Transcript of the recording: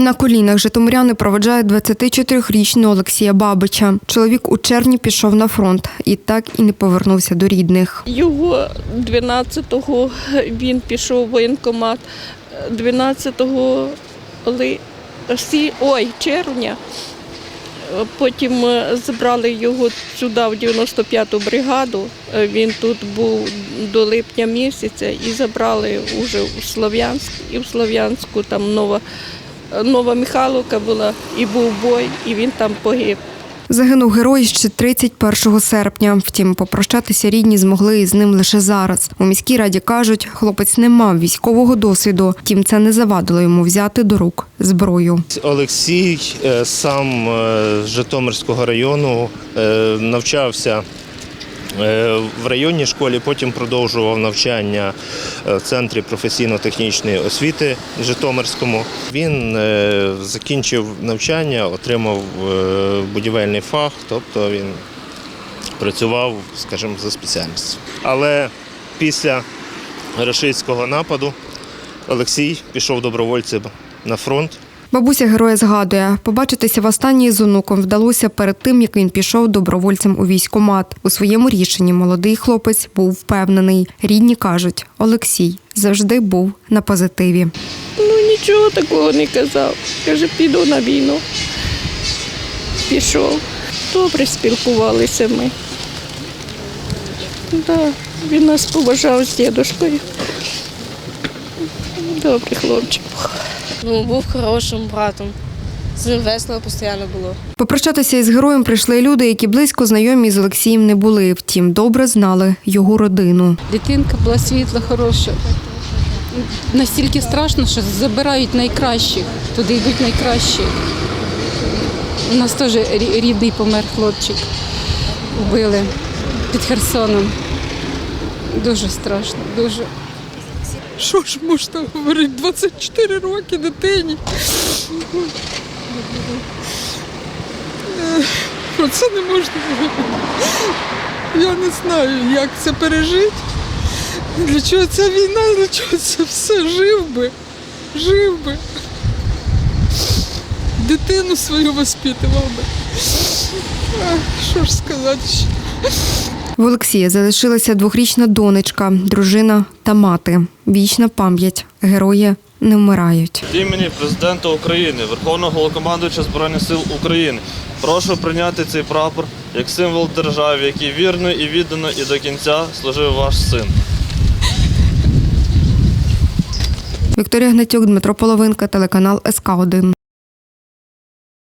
На колінах житомиряни проведжають 24-річного Олексія Бабича. Чоловік у червні пішов на фронт і так і не повернувся до рідних. Його 12-го він пішов в воєнкомат, 12-го ли- сі- ой, червня. Потім е, забрали його сюди, в 95-ту бригаду. Е, Він тут був до липня місяця і забрали вже у Слов'янськ. І в Слов'янську там нова, нова Михайловка була, і був бой, і він там погиб. Загинув герой ще 31 серпня. Втім, попрощатися рідні змогли із ним лише зараз. У міській раді кажуть, хлопець не мав військового досвіду, втім це не завадило йому взяти до рук зброю. Олексій е, сам е, з Житомирського району е, навчався в районній школі, потім продовжував навчання е, в центрі професійно-технічної освіти Житомирському. Він е, закінчив навчання, отримав е, будівельний фах, тобто він працював, скажімо, за спеціальністю. Але після рашистського нападу Олексій пішов добровольцем на фронт. Бабуся героя згадує, побачитися востаннє з онуком вдалося перед тим, як він пішов добровольцем у військкомат. У своєму рішенні молодий хлопець був впевнений. Рідні кажуть, Олексій завжди був на позитиві. Ну нічого такого не казав. Каже, піду на війну. Пішов. Добре спілкувалися ми. Да, він нас поважав з дідушкою. Добрий хлопчик. Ну, був хорошим братом. З ним весело постійно було. Попрощатися із героєм прийшли люди, які близько знайомі з Олексієм не були. Втім, добре знали його родину. Дитинка була світла, хороша. Настільки страшно, що забирають найкращих, туди йдуть найкращі. У нас теж рі- рідний помер хлопчик. Убили під Херсоном. Дуже страшно, дуже. Що ж можна говорити? 24 роки дитині. Про це не можна говорити. Я не знаю, як це пережити. Для чого ця війна, для чого це все жив би, жив би. Дитину свою воспитував би. Що ж сказати? В Олексія залишилася двохрічна донечка, дружина та мати. Вічна пам'ять. Герої не вмирають. Від імені президента України, Верховного Головнокомандуюча Збройних сил України. Прошу прийняти цей прапор як символ держави, який вірно і віддано і до кінця служив ваш син. Вікторія Гнатюк, Дмитро Половинка, телеканал СК 1